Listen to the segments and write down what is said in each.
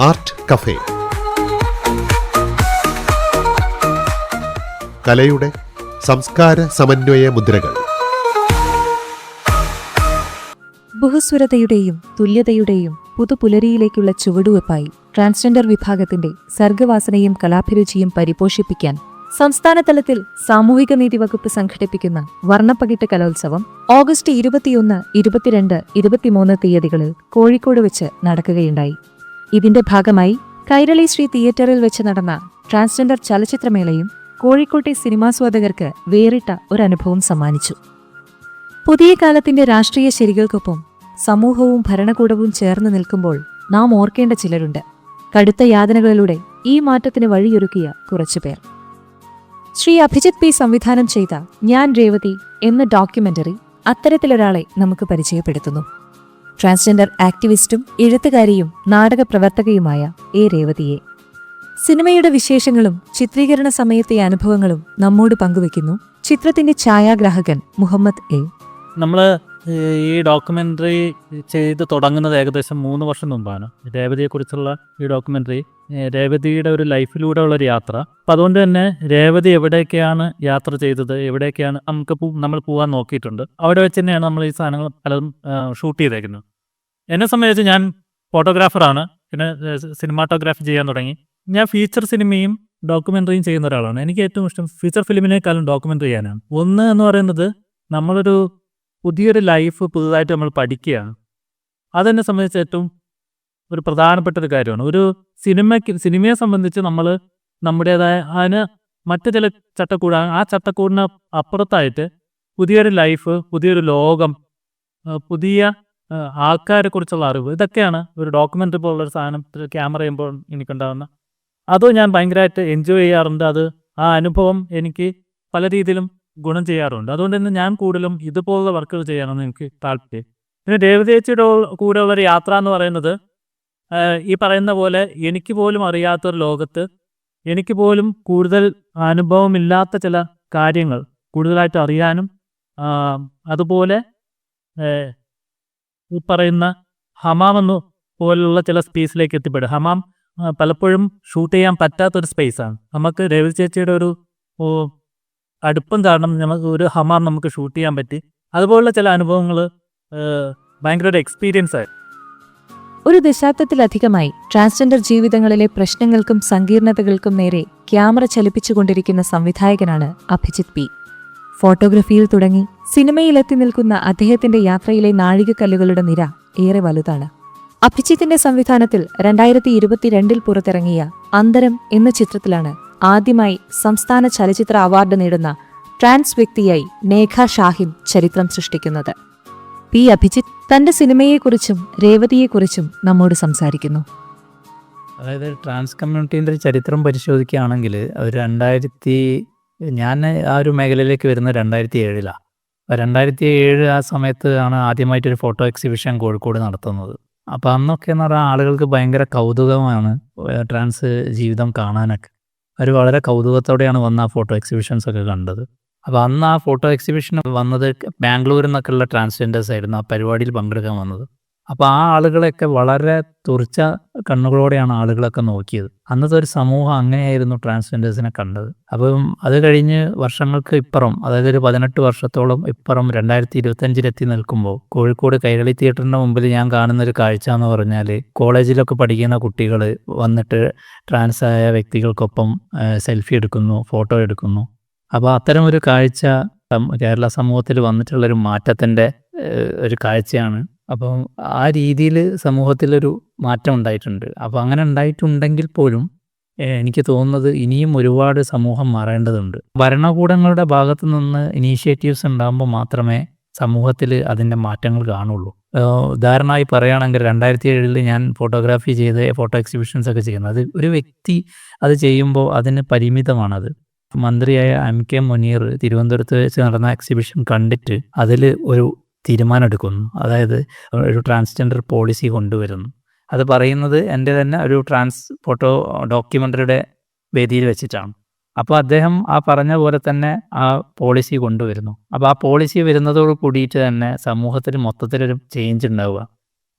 Art cafe. കലയുടെ സംസ്കാര സമന്വയ മുദ്രകൾ. ബഹുസ്വരതയുടെയും തുല്യതയുടെയും പുതുപുലരിയിലേക്കുള്ള ചുവടുവെപ്പായി ട്രാൻസ്ജെൻഡർ വിഭാഗത്തിന്റെ സർഗവാസനയും കലാഭിരുചിയും പരിപോഷിപ്പിക്കാൻ സംസ്ഥാനതലത്തിൽ സാമൂഹിക നീതി വകുപ്പ് സംഘടിപ്പിക്കുന്ന വർണപ്പകിട്ട് കലോത്സവം ഓഗസ്റ്റ് ഇരുപത്തിയൊന്ന് ഇരുപത്തിരണ്ട് ഇരുപത്തിമൂന്ന് തീയതികളിൽ കോഴിക്കോട് വെച്ച് നടക്കുകയുണ്ടായി. ഇതിന്റെ ഭാഗമായി കൈരളി ശ്രീ തിയേറ്ററിൽ വെച്ച് നടന്ന ട്രാൻസ്ജെൻഡർ ചലച്ചിത്രമേളയും കോഴിക്കോട്ടെ സിനിമാസ്വാദകർക്ക് വേറിട്ട ഒരനുഭവം സമ്മാനിച്ചു. പുതിയ കാലത്തിന്റെ രാഷ്ട്രീയ ശരികൾക്കൊപ്പം സമൂഹവും ഭരണകൂടവും ചേർന്ന് നിൽക്കുമ്പോൾ നാം ഓർക്കേണ്ട ചിലരുണ്ട്. കടുത്ത യാതനകളിലൂടെ ഈ മാറ്റത്തിന് വഴിയൊരുക്കിയ കുറച്ചുപേർ ശ്രീ അഭിജിത് പി സംവിധാനം ചെയ്ത ഞാൻ രേവതി എന്ന ഡോക്യുമെന്ററി അത്തരത്തിലൊരാളെ നമുക്ക് പരിചയപ്പെടുത്തുന്നു. ട്രാൻസ്ജെൻഡർ ആക്ടിവിസ്റ്റും എഴുത്തുകാരിയും നാടക പ്രവർത്തകയുമായ എ രേവതിയെ. സിനിമയുടെ വിശേഷങ്ങളും ചിത്രീകരണ സമയത്തെ അനുഭവങ്ങളും നമ്മോട് പങ്കുവെക്കുന്നു ചിത്രത്തിന്റെ ഛായാഗ്രാഹകൻ മുഹമ്മദ് എ. നമ്മൾ ഈ ഡോക്യുമെന്ററി ചെയ്ത് തുടങ്ങുന്നത് ഏകദേശം മൂന്ന് വർഷം മുമ്പാണ്. രേവതിയെക്കുറിച്ചുള്ള ഈ ഡോക്യുമെന്ററി രേവതിയുടെ ഒരു ലൈഫിലൂടെ ഉള്ളൊരു യാത്ര. അപ്പം അതുകൊണ്ട് തന്നെ രേവതി എവിടെയൊക്കെയാണ് യാത്ര ചെയ്തത് എവിടെയൊക്കെയാണ് നമുക്ക് നമ്മൾ പോകാൻ നോക്കിയിട്ടുണ്ട്. അവിടെ വെച്ച് തന്നെയാണ് നമ്മൾ ഈ സാധനങ്ങൾ പലതും ഷൂട്ട് ചെയ്തേക്കുന്നത്. എന്നെ സംബന്ധിച്ച് ഞാൻ ഫോട്ടോഗ്രാഫറാണ്. പിന്നെ സിനിമാറ്റോഗ്രാഫി ചെയ്യാൻ തുടങ്ങി. ഞാൻ ഫീച്ചർ സിനിമയും ഡോക്യുമെന്ററിയും ചെയ്യുന്ന ഒരാളാണ്. എനിക്ക് ഏറ്റവും ഇഷ്ടം ഫീച്ചർ ഫിലിമിനേക്കാളും ഡോക്യുമെന്ററി ചെയ്യാനാണ്. ഒന്ന് എന്ന് പറയുന്നത് നമ്മളൊരു പുതിയൊരു ലൈഫ് പുതുതായിട്ട് നമ്മൾ പഠിക്കുകയാണ് അതെന്നെ സംബന്ധിച്ച് ഏറ്റവും ഒരു പ്രധാനപ്പെട്ട ഒരു കാര്യമാണ്. ഒരു സിനിമയ്ക്ക് സിനിമയെ സംബന്ധിച്ച് നമ്മൾ നമ്മുടേതായ അതിന് മറ്റു ചില ചട്ടക്കൂടാണ് ആ ചട്ടക്കൂടിന് അപ്പുറത്തായിട്ട് പുതിയൊരു ലൈഫ് പുതിയൊരു ലോകം പുതിയ ആൾക്കാരെ കുറിച്ചുള്ള അറിവ്. ഇതൊക്കെയാണ് ഒരു ഡോക്യുമെന്ററി പോലുള്ള ഒരു സാധനം ക്യാമറ ചെയ്യുമ്പോൾ എനിക്കുണ്ടാകുന്ന. അത് ഞാൻ ഭയങ്കരമായിട്ട് എൻജോയ് ചെയ്യാറുണ്ട്. അത് ആ അനുഭവം എനിക്ക് പല രീതിയിലും ഗുണം ചെയ്യാറുണ്ട്. അതുകൊണ്ട് തന്നെ ഞാൻ കൂടുതലും ഇതുപോലുള്ള വർക്കുകൾ ചെയ്യാനാണ് എനിക്ക് താല്പര്യം. പിന്നെ ദേവതേച്ചിയുടെ കൂടെ ഉള്ളൊരു യാത്ര എന്ന് പറയുന്നത് ഈ പറയുന്ന പോലെ എനിക്ക് പോലും അറിയാത്തൊരു ലോകത്ത് എനിക്ക് പോലും കൂടുതൽ അനുഭവമില്ലാത്ത ചില കാര്യങ്ങൾ കൂടുതലായിട്ട് അറിയാനും അതുപോലെ ഈ പറയുന്ന ഹമാം എന്ന് പോലുള്ള ചില സ്പേസിലേക്ക് എത്തിപ്പെടും. ഹമാം പലപ്പോഴും ഷൂട്ട് ചെയ്യാൻ പറ്റാത്തൊരു സ്പേസാണ്. നമുക്ക് രവി ചേച്ചിയുടെ ഒരു അടുപ്പം കാരണം നമുക്ക് ഒരു ഹമാം നമുക്ക് ഷൂട്ട് ചെയ്യാൻ പറ്റി. അതുപോലുള്ള ചില അനുഭവങ്ങൾ ഭയങ്കര ഒരു എക്സ്പീരിയൻസ് ആയി. ഒരു ദശാബ്ദത്തിലധികമായി ട്രാൻസ്ജെൻഡർ ജീവിതങ്ങളിലെ പ്രശ്നങ്ങൾക്കും സങ്കീർണതകൾക്കും നേരെ ക്യാമറ ചലിപ്പിച്ചുകൊണ്ടിരിക്കുന്ന സംവിധായകനാണ് അഭിജിത് പി. ഫോട്ടോഗ്രഫിയിൽ തുടങ്ങി സിനിമയിലെത്തി നിൽക്കുന്ന അദ്ദേഹത്തിന്റെ യാത്രയിലെ നാഴികക്കല്ലുകളുടെ നിര ഏറെ വലുതാണ്. അഭിജിത്തിന്റെ സംവിധാനത്തിൽ രണ്ടായിരത്തി ഇരുപത്തിരണ്ടിൽ പുറത്തിറങ്ങിയ അന്തരം എന്ന ചിത്രത്തിലാണ് ആദ്യമായി സംസ്ഥാന ചലച്ചിത്ര അവാർഡ് നേടുന്ന ട്രാൻസ് വ്യക്തിയായി നേഖ ഷാഹിൻ ചരിത്രം സൃഷ്ടിക്കുന്നത്. പി. അഭിജിത്ത് തന്റെ സിനിമയെക്കുറിച്ചും രേവതിയെക്കുറിച്ചും നമ്മോട് സംസാരിക്കുന്നു. അതായത് ട്രാൻസ് കമ്മ്യൂണിറ്റീന്റെ ചരിത്രം പരിശോധിക്കുകയാണെങ്കിൽ രണ്ടായിരത്തി ഞാൻ ആ ഒരു മേഖലയിലേക്ക് വരുന്നത് രണ്ടായിരത്തി ഏഴിലാണ് രണ്ടായിരത്തി ഏഴ് ആ സമയത്ത് ആണ് ആദ്യമായിട്ടൊരു ഫോട്ടോ എക്സിബിഷൻ കോഴിക്കോട് നടത്തുന്നത്. അപ്പോൾ അന്നൊക്കെ എന്ന് പറഞ്ഞാൽ ആളുകൾക്ക് ഭയങ്കര കൗതുകമാണ് ട്രാൻസ് ജീവിതം കാണാനൊക്കെ. അവർ വളരെ കൗതുകത്തോടെയാണ് വന്ന ആ ഫോട്ടോ എക്സിബിഷൻസ് ഒക്കെ കണ്ടത്. അപ്പോൾ അന്ന് ആ ഫോട്ടോ എക്സിബിഷൻ വന്നത് ബാംഗ്ലൂരിൽ നിന്നൊക്കെയുള്ള ട്രാൻസ്ജെൻഡേഴ്സ് ആയിരുന്നു ആ പരിപാടിയിൽ പങ്കെടുക്കാൻ വന്നത്. അപ്പോൾ ആ ആളുകളെയൊക്കെ വളരെ തുറച്ച കണ്ണുകളോടെയാണ് ആളുകളൊക്കെ നോക്കിയത്. അന്നത്തെ ഒരു സമൂഹം അങ്ങനെയായിരുന്നു ട്രാൻസ്ജെൻഡേഴ്സിനെ കണ്ടത്. അപ്പം അത് കഴിഞ്ഞ് വർഷങ്ങൾക്ക് ഇപ്പുറം അതായത് ഒരു പതിനെട്ട് വർഷത്തോളം ഇപ്പുറം രണ്ടായിരത്തി ഇരുപത്തഞ്ചിലെത്തി നിൽക്കുമ്പോൾ കോഴിക്കോട് കൈരളി തിയേറ്ററിന്റെ മുമ്പിൽ ഞാൻ കാണുന്ന ഒരു കാഴ്ച എന്ന് പറഞ്ഞാൽ കോളേജിലൊക്കെ പഠിക്കുന്ന കുട്ടികൾ വന്നിട്ട് ട്രാൻസായ വ്യക്തികൾക്കൊപ്പം സെൽഫി എടുക്കുന്നു ഫോട്ടോ എടുക്കുന്നു. അപ്പോൾ അത്തരം ഒരു കാഴ്ച കേരള സമൂഹത്തിൽ വന്നിട്ടുള്ളൊരു മാറ്റത്തിന്റെ ഒരു കാഴ്ചയാണ് അപ്പം ആ രീതിയിൽ സമൂഹത്തിലൊരു മാറ്റം ഉണ്ടായിട്ടുണ്ട്. അപ്പോൾ അങ്ങനെ ഉണ്ടായിട്ടുണ്ടെങ്കിൽ പോലും എനിക്ക് തോന്നുന്നത് ഇനിയും ഒരുപാട് സമൂഹം മാറേണ്ടതുണ്ട്. ഭരണകൂടങ്ങളുടെ ഭാഗത്തു നിന്ന് ഇനീഷ്യേറ്റീവ്സ് ഉണ്ടാകുമ്പോൾ മാത്രമേ സമൂഹത്തിൽ അതിന്റെ മാറ്റങ്ങൾ കാണുള്ളൂ. ഉദാഹരണമായി പറയുകയാണെങ്കിൽ രണ്ടായിരത്തി ഏഴിൽ ഞാൻ ഫോട്ടോഗ്രാഫി ചെയ്ത് ഫോട്ടോ എക്സിബിഷൻസ് ഒക്കെ ചെയ്യുന്നത് ഒരു വ്യക്തി അത് ചെയ്യുമ്പോൾ അതിന് പരിമിതമാണത്. മന്ത്രിയായ എം കെ മുനീർ തിരുവനന്തപുരത്ത് വെച്ച് നടന്ന എക്സിബിഷൻ കണ്ടിട്ട് അതിൽ ഒരു തീരുമാനം എടുക്കുന്നു അതായത് ഒരു ട്രാൻസ്ജെൻഡർ പോളിസി കൊണ്ടുവരുന്നു. അത് പറയുന്നത് എന്റെ തന്നെ ഒരു ട്രാൻസ് ഫോട്ടോ ഡോക്യുമെന്ററിയുടെ വേദിയിൽ വെച്ചിട്ടാണ്. അപ്പോൾ അദ്ദേഹം ആ പറഞ്ഞ പോലെ തന്നെ ആ പോളിസി കൊണ്ടുവരുന്നു. അപ്പോൾ ആ പോളിസി വരുന്നതോട് കൂടിയിട്ട് തന്നെ സമൂഹത്തിൽ മൊത്തത്തിലൊരു ചേഞ്ച് ഉണ്ടാവുക.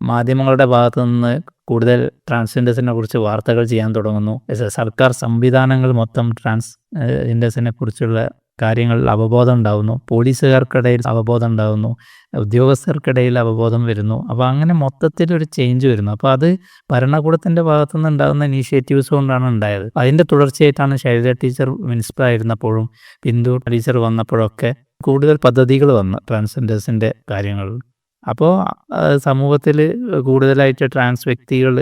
മാധ്യമങ്ങളുടെ ഭാഗത്തു നിന്ന് കൂടുതൽ ട്രാൻസ്ജെൻഡേഴ്സിനെ കുറിച്ച് വാർത്തകൾ ചെയ്യാൻ തുടങ്ങുന്നു. സർക്കാർ സംവിധാനങ്ങൾ മൊത്തം ട്രാൻസ് ജെൻഡേഴ്സിനെ കുറിച്ചുള്ള കാര്യങ്ങളിൽ അവബോധം ഉണ്ടാകുന്നു പോലീസുകാർക്കിടയിൽ അവബോധം ഉണ്ടാകുന്നു ഉദ്യോഗസ്ഥർക്കിടയിൽ അവബോധം വരുന്നു. അപ്പോൾ അങ്ങനെ മൊത്തത്തിലൊരു ചേഞ്ച് വരുന്നു. അപ്പോൾ അത് ഭരണകൂടത്തിന്റെ ഭാഗത്തു നിന്ന് ഉണ്ടാകുന്ന ഇനീഷ്യേറ്റീവ്സ് കൊണ്ടാണ് ഉണ്ടായത്. അതിന്റെ തുടർച്ചയായിട്ടാണ് ശൈലജ ടീച്ചർ മുനിസിപ്പൽ ആയിരുന്നപ്പോഴും ബിന്ദു ടീച്ചർ വന്നപ്പോഴൊക്കെ കൂടുതൽ പദ്ധതികൾ വന്നു ട്രാൻസ്ജെൻഡേഴ്സിന്റെ കാര്യങ്ങളിൽ അപ്പോൾ സമൂഹത്തിൽ കൂടുതലായിട്ട് ട്രാൻസ് വ്യക്തികൾ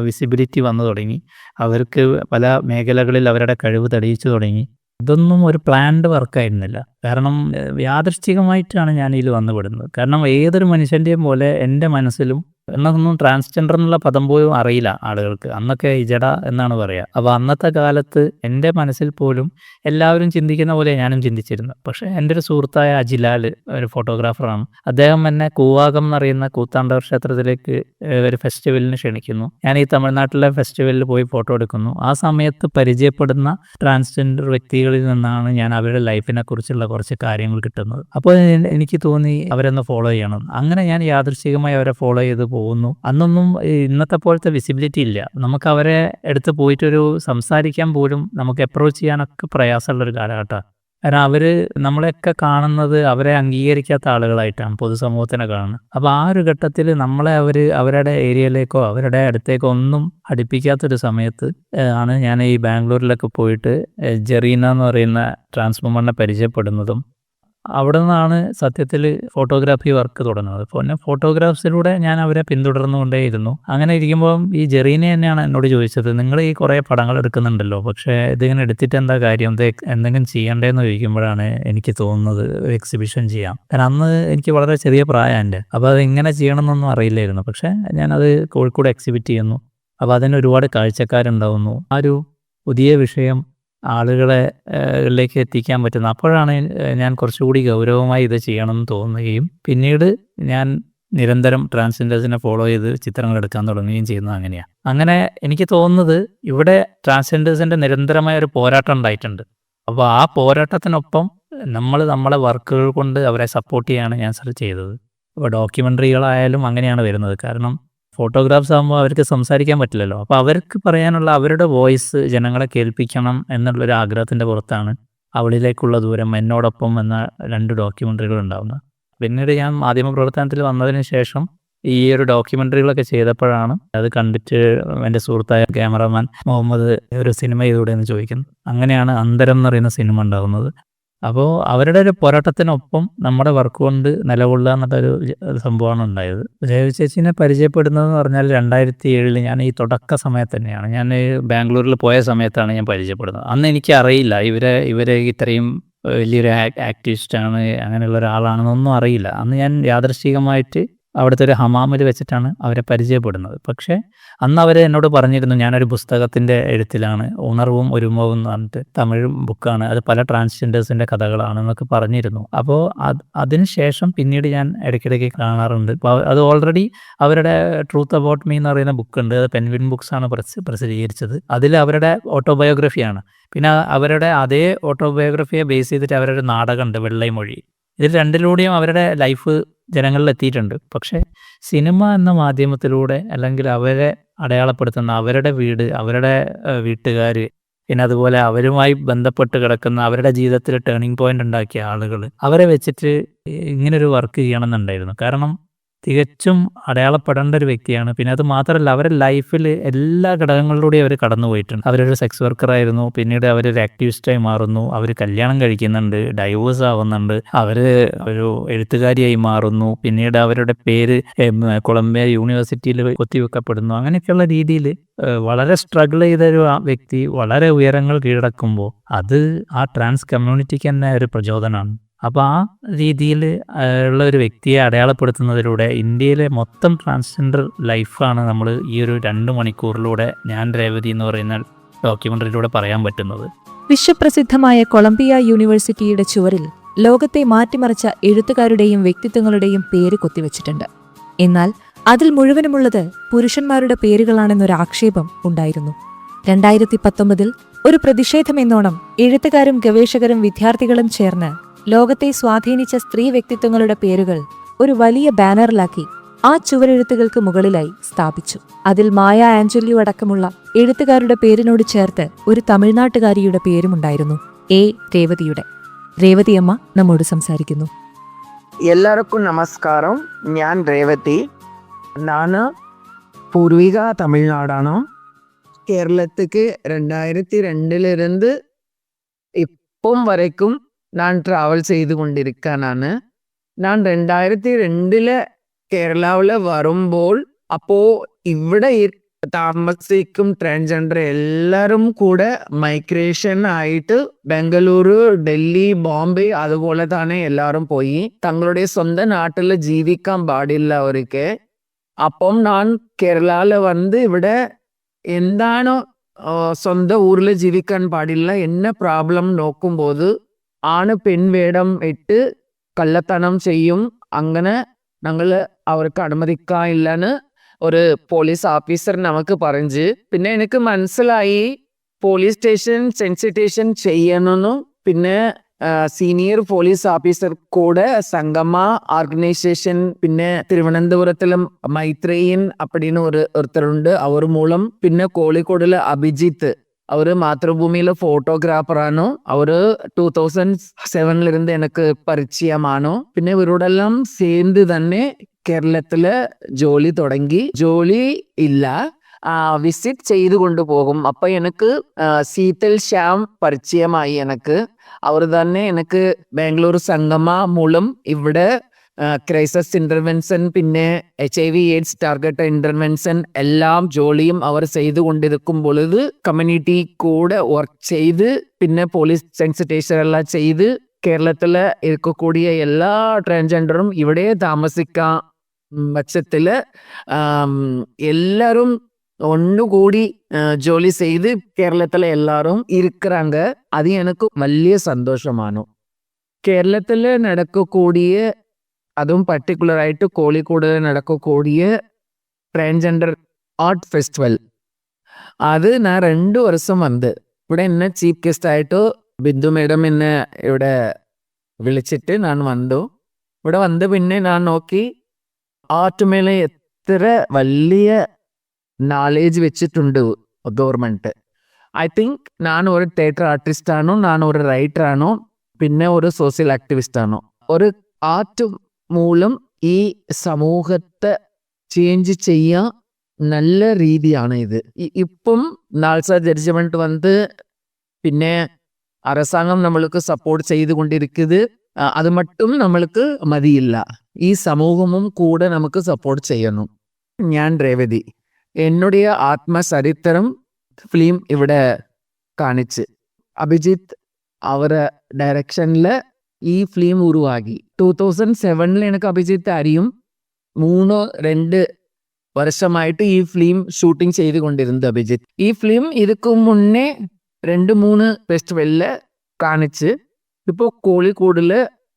വിസിബിലിറ്റി വന്നു തുടങ്ങി. അവർക്ക് പല മേഖലകളിൽ അവരുടെ കഴിവ് തെളിയിച്ചു തുടങ്ങി. ഇതൊന്നും ഒരു പ്ലാൻഡ് വർക്കായിരുന്നില്ല കാരണം യാദൃശ്ചികമായിട്ടാണ് ഞാൻ ഇതിൽ വന്നുപെടുന്നത്. കാരണം ഏതൊരു മനുഷ്യന്റെയും പോലെ എന്റെ മനസ്സിലും എന്നൊന്നും ട്രാൻസ്ജെൻഡർ എന്നുള്ള പദം പോലും അറിയില്ല ആളുകൾക്ക്. അന്നൊക്കെ ഇജട എന്നാണ് പറയുക അപ്പോൾ അന്നത്തെ കാലത്ത് എന്റെ മനസ്സിൽ പോലും എല്ലാവരും ചിന്തിക്കുന്ന പോലെ ഞാനും ചിന്തിച്ചിരുന്നു. പക്ഷേ എന്റെ ഒരു സുഹൃത്തായ അജിലാൽ ഒരു ഫോട്ടോഗ്രാഫറാണ് അദ്ദേഹം എന്നെ കൂവാകം എന്നറിയുന്ന കൂത്താണ്ടവർ ക്ഷേത്രത്തിലേക്ക് ഒരു ഫെസ്റ്റിവലിന് ക്ഷണിക്കുന്നു. ഞാൻ ഈ തമിഴ്നാട്ടിലെ ഫെസ്റ്റിവലിൽ പോയി ഫോട്ടോ എടുക്കുന്നു. ആ സമയത്ത് പരിചയപ്പെടുന്ന ട്രാൻസ്ജെൻഡർ വ്യക്തികളിൽ നിന്നാണ് ഞാൻ അവരുടെ ലൈഫിനെ കുറിച്ചുള്ള കുറച്ച് കാര്യങ്ങൾ കിട്ടുന്നത്. അപ്പോൾ എനിക്ക് തോന്നി അവരൊന്ന് ഫോളോ ചെയ്യണം. അങ്ങനെ ഞാൻ യാദൃശ്ചികമായി അവരെ ഫോളോ ചെയ്ത്. പോകുന്നു. അന്നൊന്നും ഇന്നത്തെ പോലത്തെ വിസിബിലിറ്റി ഇല്ല. നമുക്ക് അവരെ എടുത്ത് പോയിട്ടൊരു സംസാരിക്കാൻ പോലും നമുക്ക് അപ്രോച്ച് ചെയ്യാനൊക്കെ പ്രയാസമുള്ളൊരു കാലഘട്ടമാണ് കാരണം അവർ നമ്മളെയൊക്കെ കാണുന്നത് അവരെ അംഗീകരിക്കാത്ത ആളുകളായിട്ടാണ് പൊതുസമൂഹത്തിനെ കാണുന്നത്. അപ്പോൾ ആ ഒരു ഘട്ടത്തിൽ നമ്മളെ അവർ അവരുടെ ഏരിയയിലേക്കോ അവരുടെ അടുത്തേക്കോ ഒന്നും അടുപ്പിക്കാത്തൊരു സമയത്ത് ആണ് ഞാൻ ഈ ബാംഗ്ലൂരിലൊക്കെ പോയിട്ട് ജെറീന എന്ന് പറയുന്ന ട്രാൻസ്ഫോമറിനെ പരിചയപ്പെടുന്നതും അവിടെ നിന്നാണ് സത്യത്തിൽ ഫോട്ടോഗ്രാഫി വർക്ക് തുടങ്ങുന്നത്. പിന്നെ ഫോട്ടോഗ്രാഫ്സിലൂടെ ഞാൻ അവരെ പിന്തുടർന്നുകൊണ്ടേയിരുന്നു. അങ്ങനെ ഇരിക്കുമ്പോൾ ഈ ജെറീനെ തന്നെയാണ് എന്നോട് ചോദിച്ചത്. നിങ്ങൾ ഈ കുറേ പടങ്ങൾ എടുക്കുന്നുണ്ടല്ലോ. പക്ഷേ ഇതിങ്ങനെ എടുത്തിട്ട് എന്താ കാര്യം? ഇത് എന്തെങ്കിലും ചെയ്യണ്ടേന്ന് ചോദിക്കുമ്പോഴാണ് എനിക്ക് തോന്നുന്നത് ഒരു എക്സിബിഷൻ ചെയ്യാം. കാരണം അന്ന് എനിക്ക് വളരെ ചെറിയ പ്രായം എന്റെ അപ്പോൾ അത് എങ്ങനെ ചെയ്യണമെന്നൊന്നും അറിയില്ലായിരുന്നു. പക്ഷേ ഞാനത് കോഴിക്കോട് എക്സിബിറ്റ് ചെയ്യുന്നു. അപ്പോൾ അതിന് ഒരുപാട് കാഴ്ചക്കാരുണ്ടാവുന്നു. ആ ഒരു പുതിയ വിഷയം ആളുകളെ ലേക്ക് എത്തിക്കാൻ പറ്റുന്നത് അപ്പോഴാണ് ഞാൻ കുറച്ചുകൂടി ഗൗരവമായി ഇത് ചെയ്യണം എന്ന് തോന്നുകയും പിന്നീട് ഞാൻ നിരന്തരം ട്രാൻസ്ജെൻഡേഴ്സിനെ ഫോളോ ചെയ്ത് ചിത്രങ്ങൾ എടുക്കാൻ തുടങ്ങുകയും ചെയ്യുന്നത് അങ്ങനെയാണ് അങ്ങനെ എനിക്ക് തോന്നുന്നത് ഇവിടെ ട്രാൻസ്ജെൻഡേഴ്സിന്റെ നിരന്തരമായ ഒരു പോരാട്ടം ഉണ്ടായിട്ടുണ്ട്. അപ്പോൾ ആ പോരാട്ടത്തിനൊപ്പം നമ്മൾ നമ്മളെ വർക്കുകൾ കൊണ്ട് അവരെ സപ്പോർട്ട് ചെയ്യാണ് ഞാൻ ചെയ്തത്. അപ്പോൾ ഡോക്യുമെന്ററികളായാലും അങ്ങനെയാണ് വരുന്നത്. കാരണം ഫോട്ടോഗ്രാഫ്സ് ആകുമ്പോൾ അവർക്ക് സംസാരിക്കാൻ പറ്റില്ലല്ലോ. അപ്പോൾ അവർക്ക് പറയാനുള്ള അവരുടെ വോയിസ് ജനങ്ങളെ കേൾപ്പിക്കണം എന്നുള്ളൊരു ആഗ്രഹത്തിന്റെ പുറത്താണ് അവളിലേക്കുള്ള ദൂരം എന്നോടൊപ്പം എന്ന രണ്ട് ഡോക്യുമെന്ററികൾ ഉണ്ടാകുന്നത് പിന്നീട് ഞാൻ മാധ്യമപ്രവർത്തനത്തിൽ വന്നതിന് ശേഷം ഈ ഒരു ഡോക്യുമെന്ററികളൊക്കെ ചെയ്തപ്പോഴാണ് അത് കണ്ടിട്ട് എന്റെ സുഹൃത്തായ ക്യാമറമാൻ മുഹമ്മദ് ഒരു സിനിമ ചെയ്തുകൂടെ എന്ന് ചോദിക്കുന്നു. അങ്ങനെയാണ് അന്തരം എന്ന് പറയുന്ന സിനിമ ഉണ്ടാകുന്നത് അപ്പോൾ അവരുടെ ഒരു പോരാട്ടത്തിനൊപ്പം നമ്മുടെ വർക്ക് കൊണ്ട് നിലകൊള്ളുക എന്നുള്ളൊരു സംഭവമാണ് ഉണ്ടായത്. ജൈവ ചേച്ചിനെ പരിചയപ്പെടുന്നതെന്ന് പറഞ്ഞാൽ രണ്ടായിരത്തി ഏഴിൽ ഞാൻ ഈ തുടക്ക സമയത്ത് തന്നെയാണ്. ഞാൻ ബാംഗ്ലൂരിൽ പോയ സമയത്താണ് ഞാൻ പരിചയപ്പെടുന്നത്. അന്ന് എനിക്ക് അറിയില്ല. ഇവരെ ഇവരെ ഇത്രയും വലിയൊരു ആക്ടിവിസ്റ്റാണ് അങ്ങനെയുള്ള ഒരാളാണെന്നൊന്നും അറിയില്ല. അന്ന് ഞാൻ യാദൃശ്ചികമായിട്ട് അവിടുത്തെ ഒരു ഹമാമിൽ വെച്ചിട്ടാണ് അവരെ പരിചയപ്പെടുന്നത്. പക്ഷേ അന്ന് അവർ എന്നോട് പറഞ്ഞിരുന്നു ഞാനൊരു പുസ്തകത്തിന്റെ എഴുത്തിലാണ് ഉണർവും ഒരുമവും എന്ന് പറഞ്ഞിട്ട് തമിഴ് ബുക്കാണ് അത് പല ട്രാൻസ്ജെൻഡേഴ്സിന്റെ കഥകളാണ് എന്നൊക്കെ പറഞ്ഞിരുന്നു. അപ്പോൾ അത് അതിനുശേഷം പിന്നീട് ഞാൻ ഇടയ്ക്കിടയ്ക്ക് കാണാറുണ്ട്. അപ്പോൾ അത് ഓൾറെഡി അവരുടെ ട്രൂത്ത് അബൌട്ട് മീ എന്ന് പറയുന്ന ബുക്കുണ്ട്. അത് പെൻവിൻ ബുക്സാണ് പ്രസി പ്രസിദ്ധീകരിച്ചത്. അതിൽ അവരുടെ ഓട്ടോബയോഗ്രഫിയാണ്. പിന്നെ അവരുടെ അതേ ഓട്ടോബയോഗ്രഫിയെ ബേസ് ചെയ്തിട്ട് അവരുടെ നാടകമുണ്ട് വെള്ളൈമൊഴി. ഇതിൽ രണ്ടിലൂടെയും അവരുടെ ലൈഫ് ജനങ്ങളിൽ എത്തിയിട്ടുണ്ട് പക്ഷേ സിനിമ എന്ന മാധ്യമത്തിലൂടെ അല്ലെങ്കിൽ അവരെ അടയാളപ്പെടുത്തുന്ന അവരുടെ വീട് അവരുടെ വീട്ടുകാർ പിന്നെ അതുപോലെ അവരുമായി ബന്ധപ്പെട്ട് കിടക്കുന്ന അവരുടെ ജീവിതത്തിൽ ടേണിംഗ് പോയിന്റ് ഉണ്ടാക്കിയ ആളുകൾ അവരെ വെച്ചിട്ട് ഇങ്ങനൊരു വർക്ക് ചെയ്യണമെന്നുണ്ടായിരുന്നു. കാരണം തികച്ചും അടയാളപ്പെടേണ്ട ഒരു വ്യക്തിയാണ്. പിന്നെ അത് മാത്രമല്ല അവരുടെ ലൈഫിൽ എല്ലാ ഘടകങ്ങളിലൂടെയും അവർ കടന്നു പോയിട്ടുണ്ട്. അവരൊരു സെക്സ് വർക്കറായിരുന്നു പിന്നീട് അവരൊരു ആക്ടിവിസ്റ്റായി മാറുന്നു അവർ കല്യാണം കഴിക്കുന്നുണ്ട് ഡൈവോഴ്സ് ആവുന്നുണ്ട് അവർ ഒരു എഴുത്തുകാരിയായി മാറുന്നു പിന്നീട് അവരുടെ പേര് കൊളംബിയ യൂണിവേഴ്സിറ്റിയിൽ കൊത്തിവെക്കപ്പെടുന്നു അങ്ങനെയൊക്കെയുള്ള രീതിയിൽ വളരെ സ്ട്രഗിൾ ചെയ്ത ഒരു വ്യക്തി വളരെ ഉയരങ്ങൾ കീഴടക്കുമ്പോൾ അത് ആ ട്രാൻസ് കമ്മ്യൂണിറ്റിക്ക് തന്നെ ഒരു പ്രചോദനമാണ്. അപ്പോൾ ആ രീതിയിൽ ഉള്ള ഒരു വ്യക്തിയെ അടയാളപ്പെടുത്തുന്നതിലൂടെ ഇന്ത്യയിലെ മൊത്തം ട്രാൻസ്ജെൻഡർ ലൈഫാണ് നമ്മൾ ഈ ഒരു രണ്ട് മണിക്കൂറിലൂടെ ഞാൻ രേവതി എന്ന് പറയുന്ന ഡോക്യുമെന്ററിയിലൂടെ പറയാൻ പറ്റുന്നത്. വിശ്വപ്രസിദ്ധമായ കൊളംബിയ യൂണിവേഴ്സിറ്റിയുടെ ചുവരിൽ ലോകത്തെ മാറ്റിമറിച്ച എഴുത്തുകാരുടെയും വ്യക്തിത്വങ്ങളുടെയും പേര് കൊത്തിവെച്ചിട്ടുണ്ട്. എന്നാൽ അതിൽ മുഴുവനുമുള്ളത് പുരുഷന്മാരുടെ പേരുകളാണെന്നൊരു ആക്ഷേപം ഉണ്ടായിരുന്നു. രണ്ടായിരത്തി പത്തൊമ്പതിൽ ഒരു പ്രതിഷേധമെന്നോണം എഴുത്തുകാരും ഗവേഷകരും വിദ്യാർത്ഥികളും ചേർന്ന് ലോകത്തെ സ്വാധീനിച്ച സ്ത്രീ വ്യക്തിത്വങ്ങളുടെ പേരുകൾ ഒരു വലിയ ബാനറിലാക്കി ആ ചുവരെഴുത്തുകൾക്ക് മുകളിലായി സ്ഥാപിച്ചു. അതിൽ മായ ആഞ്ചല്യു അടക്കമുള്ള എഴുത്തുകാരുടെ പേരിനോട് ചേർത്ത് ഒരു തമിഴ്നാട്ടുകാരിയുടെ പേരുമുണ്ടായിരുന്നു എ. രേവതിയുടെ. രേവതിയമ്മ നമ്മോട് സംസാരിക്കുന്നു. എല്ലാവർക്കും നമസ്കാരം. ഞാൻ രേവതി. നാണ് പൂർവിക തമിഴ്നാടാണ്. കേരളത്തിക്ക് രണ്ടായിരത്തി രണ്ടിലിരുന്ന് ഇപ്പം വരയ്ക്കും ഞാൻ ട്രാവൽ ചെയ്തു കൊണ്ടിരിക്കാനാണ് ഞാൻ രണ്ടായിരത്തി രണ്ടിൽ കേരളാവിൽ വരുമ്പോൾ അപ്പോൾ ഇവിടെ ഈ താമസിക്കും ട്രാൻസ്ജെൻഡർ എല്ലാവരും കൂടെ മൈഗ്രേഷൻ ആയിട്ട് ബംഗളൂരു ഡൽഹി ബോംബെ അതുപോലെ തന്നെ എല്ലാവരും പോയി തങ്ങളുടെ സ്വന്തം നാട്ടിൽ ജീവിക്കാൻ പാടില്ല അവർക്ക് അപ്പം ഞാൻ കേരളയിൽ വന്ന് ഇവിടെ എന്താണ് ആ, സ്വന്തം ഊരിൽ ജീവിക്കാൻ പാടില്ല എന്ന പ്രോബ്ലം നോക്കുമ്പോൾ ആണ് പെൺവേടം ഇട്ട് കള്ളത്തനം ചെയ്യും. അങ്ങനെ ഞങ്ങൾ അവർക്ക് അനുമതിക്കാനില്ലെന്ന് ഒരു പോലീസ് ഓഫീസർ നമുക്ക് പറഞ്ഞു. പിന്നെ എനിക്ക് മനസ്സിലായി പോലീസ് സ്റ്റേഷൻ സെൻസിറ്റേഷൻ ചെയ്യണമെന്നും പിന്നെ സീനിയർ പോലീസ് ഓഫീസർ കൂടെ സംഗമ ഓർഗനൈസേഷൻ പിന്നെ തിരുവനന്തപുരത്തിലും മൈത്രേയൻ അപ്പടിന്ന് ഒരു ഒരുത്തരുണ്ട്. അവർ മൂലം പിന്നെ കോഴിക്കോടിലെ അഭിജിത്ത് അവര് മാതൃഭൂമിയിലെ ഫോട്ടോഗ്രാഫറാണ് അവര് ടൂ തൗസൻഡ് സെവനിലിരുന്ന് എനിക്ക് പരിചയമാണ് പിന്നെ ഇവരോടെല്ലാം சேர்ந்து തന്നെ കേരളത്തില് ജോലി തുടങ്ങി ജോലി ഇല്ല വിസിറ്റ് ചെയ്തു കൊണ്ടുപോകും അപ്പൊ എനിക്ക് ആ, ശീതൽ ശ്യാം പരിചയമായി എനിക്ക് അവർ തന്നെ എനിക്ക് ബാംഗ്ലൂർ സംഗമ മൂലം ഇവിടെ ക്രൈസസ് ഇൻ്റർവെൻഷൻ പിന്നെ H I V AIDS target intervention എല്ലാം ജോലിയും അവർ ചെയ്തു പൊഴുത് കമ്മ്യൂണിറ്റി കൂടെ വർക്ക് ചെയ്ത് പിന്നെ പോലീസ് സെൻസിറ്റൈസർ എല്ലാം ചെയ്ത് കേരളത്തിൽ ഇരിക്കക്കൂടിയ എല്ലാ ട്രാൻസ്ജെൻഡറും ഇവിടെ താമസിക്കാൻ പക്ഷത്തിൽ എല്ലാവരും ഒന്നുകൂടി ജോലി செய்து கேரளத்தில் എല്ലാവരും இருக்கிறாங்க அது எனக்கு വലിയ സന്തോഷമാണ് കേരളത്തിൽ നടക്കക്കൂടിയ അതും പർട്ടിക്കുലർ ആയിട്ട് കോഴിക്കോട് നടക്കக்கூடிய டிரான்ஜெண்டர் ஆர்ட் ஃபெஸ்டிவல் അത് ഞാൻ രണ്ട് വർഷം വന്ന് ഇവിടെ എന്നെ ചീഫ് ഗസ്റ്റ് ആയിട്ട് ബിന്ദു മേഡം എന്നെ ഇവിടെ വിളിച്ചിട്ട് ഞാൻ വന്നു. ഇവിടെ വന്ന് പിന്നെ ഞാൻ നോക്കി ആർട്ട് മേലെ എത്ര വലിയ നോളേജ് വെച്ചിട്ടുണ്ട് ഗവൺമെന്റ്. ഐ തിങ്ക് ഞാൻ ഒരു തിയേറ്റർ ആർട്ടിസ്റ്റ് ആണോ ഞാൻ ഒരു റൈറ്റർ ആണോ പിന്നെ ഒരു സോഷ്യൽ ആക്ടിവിസ്റ്റ് ആണോ. ഒരു ആർട്ട് മൂലം ഈ സമൂഹത്തെ ചേഞ്ച് ചെയ്യാൻ നല്ല രീതിയാണ് ഇത്. ഇപ്പം നാൾസ ജഡ്ജ്മെന്റ് വന്ന് പിന്നെ അരസാംഗം നമ്മൾക്ക് സപ്പോർട്ട് ചെയ്തുകൊണ്ടിരിക്കുന്നത് അത് മട്ടും നമ്മൾക്ക് മതിയില്ല. ഈ സമൂഹവും കൂടെ നമുക്ക് സപ്പോർട്ട് ചെയ്യണം. ഞാൻ രേവതി എന്നുടേ ആത്മചരിത്രം ഫിലിം ഇവിടെ കാണിച്ച്. അഭിജിത്ത് അവരെ ഡയറക്ഷനിൽ ഈ ഫിലിം ഉരുവാക്കി. ടൂ തൗസൻഡ് സെവനിൽ എനിക്ക് അഭിജിത്ത് അറിയും മൂന്ന് രണ്ട് വർഷമായിട്ട് ഈ ഫിലിം ഷൂട്ടിംഗ് ചെയ്തുകൊണ്ടിരുന്നത് അഭിജിത്ത്. ഈ ഫിലിം ഇതുക്ക് മുന്നേ രണ്ട് മൂന്ന് ഫെസ്റ്റിവലിൽ കാണിച്ച് ഇപ്പോൾ കോഴിക്കോടിൽ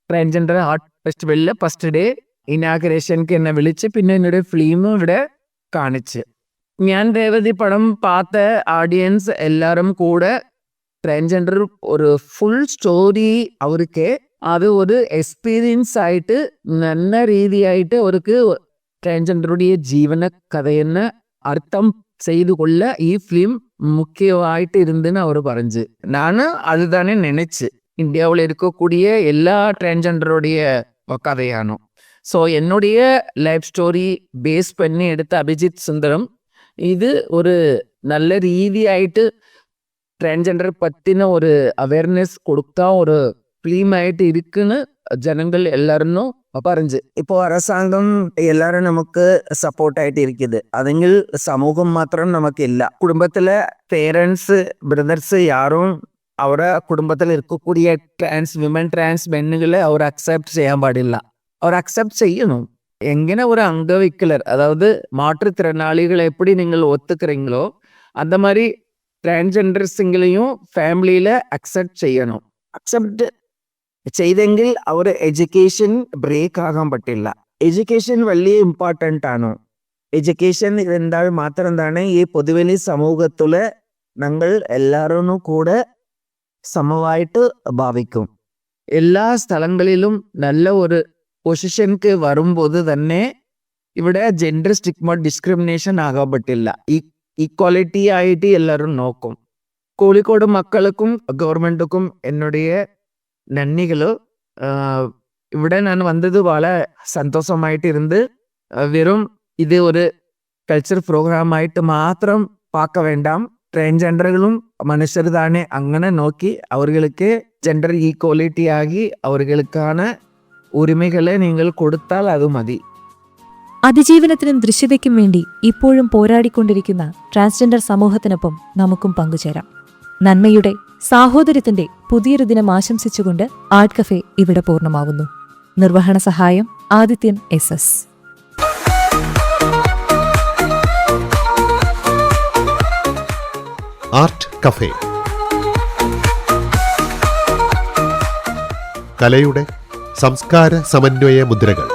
ട്രാൻസ്ജെൻഡർ ആർട്ട് ഫെസ്റ്റിവലിൽ ഫസ്റ്റ് ഡേ ഇനാഗ്രേഷൻക്ക് എന്നെ വിളിച്ച് പിന്നെ എന്നോട് ഫിലിം ഇവിടെ കാണിച്ച്. ഞാൻ രേവതി പടം പാത്ത ആഡിയൻസ് എല്ലാവരും കൂടെ ട്രാൻസ്ജെൻഡർ ഒരു ഫുൾ സ്റ്റോറി അവർക്ക് அது ஒரு எக்ஸ்பீரியன்ஸ் ആയിട്ട് நல்ல ரீதியாயிட்டு அவருக்கு ட்ரான்ஜெண்டருடைய ஜீவன കഥയെന്ന് அர்த்தம் செய்து கொள்ள ஈ ஃபிலிம் முக்கியமாயிட்டு இருந்துன்னு அவர் பறிஞ்சு நானும் அதுதானே நினைச்சு. இந்தியாவில் இருக்கக்கூடிய எல்லா டிரான்ஜெண்டருடைய கதையானும். ஸோ என்னுடைய லைஃப் ஸ்டோரி பேஸ் பண்ணி எடுத்த அபிஜித் சுந்தரம் இது ஒரு நல்ல ரீதியாயிட்டு டிரான்ஜெண்டர் பற்றின ஒரு அவேர்னஸ் கொடுத்தா ஒரு ஃப்ரீமாயிட்டு இருக்குன்னு ஜனங்கள் எல்லாரும் പറഞ്ഞ്. ഇപ്പോ അരസാംഗം എല്ലാവരും നമുക്ക് സപ്പോർട്ടായിട്ട് ഇരിക്കുന്നത് അതെങ്കിൽ സമൂഹം മാത്രം നമുക്കില്ല. കുടുംബത്തിലെ പേരൻസ് ബ്രദേഴ്സ് യാരും അവരുടെ കുടുംബത്തിൽ ഇരിക്കക്കൂടിയ ട്രാൻസ് വിമൻ ട്രാൻസ് മെന്നുകളെ അവർ അക്സെപ്റ്റ് ചെയ്യാൻ പാടില്ല. അവർ അക്സെപ്റ്റ് ചെയ്യണം എങ്ങനെ ഒരു അംഗവിക്കലർ അതായത് മാற்றுത്തിറനാളികളെ എപ്പടി നിങ്ങൾ ഒത്തുക്കറീങ്ങളോ അന്ത മാതിരി ട്രാൻസ്ജെൻഡേഴ്സിങ്ങളെയും ഫാമിലിയിൽ അക്സെപ്റ്റ് ചെയ്യണം. അക്സെപ്റ്റ് ചെയ്തെങ്കിൽ അവർ എഡ്യൂക്കേഷൻ ബ്രേക്ക് ആകാൻ പറ്റില്ല. എഡ്യൂക്കേഷൻ വലിയ ഇമ്പോർട്ടന്റ് ആണ്? എഡ്യൂക്കേഷൻ എന്താ മാത്രം എന്താണ് ഈ പൊതുവെളി സമൂഹത്തിൽ ഞങ്ങൾ എല്ലാവരും കൂടെ സമമായിട്ട് ഭാവിക്കും. എല്ലാ സ്ഥലങ്ങളിലും നല്ല ഒരു പൊസിഷൻക്ക് വരുമ്പോൾ തന്നെ ഇവിടെ ജെൻഡർ സ്റ്റിക്മ ഡിസ്ക്രിമിനേഷൻ ആകാൻ പറ്റില്ല. ഇക്വാലിറ്റി ആയിട്ട് എല്ലാവരും നോക്കും. കോഴിക്കോട് മക്കൾക്കും ഗവൺമെന്റുക്കും എന്നുടേ நன்னிகளும் ഇവിടെ ഞാൻ വന്നത് വളരെ സന്തോഷമായിട്ട് ഇരുന്ന് വെറും ഇത് ഒരു കൾച്ചർ പ്രോഗ്രാം ആയിട്ട് മാത്രം പാക്ക വേണ്ടാം. ട്രാൻസ്ജെൻഡറുകളും മനുഷ്യർ തന്നെ അങ്ങനെ നോക്കി അവർക്ക് ജെൻഡർ ഈക്വാലിറ്റി ആകി അവർക്കാണ് ഉരിമകളെ നിങ്ങൾ കൊടുത്താൽ അത് മതി. അതിജീവനത്തിനും ദൃശ്യതയ്ക്കും വേണ്ടി ഇപ്പോഴും പോരാടിക്കൊണ്ടിരിക്കുന്ന ട്രാൻസ്ജെൻഡർ സമൂഹത്തിനൊപ്പം നമുക്കും പങ്കുചേരാം. നന്മയുടെ സാഹോദര്യത്തിന്റെ പുതിയൊരു ദിനം ആശംസിച്ചുകൊണ്ട് ആർട്ട് കഫേ ഇവിടെ പൂർണമാവുന്നു. നിർവഹണ സഹായം Adithyan S S. Art cafe കലയുടെ സംസ്കാര സമന്വയ മുദ്രകൾ.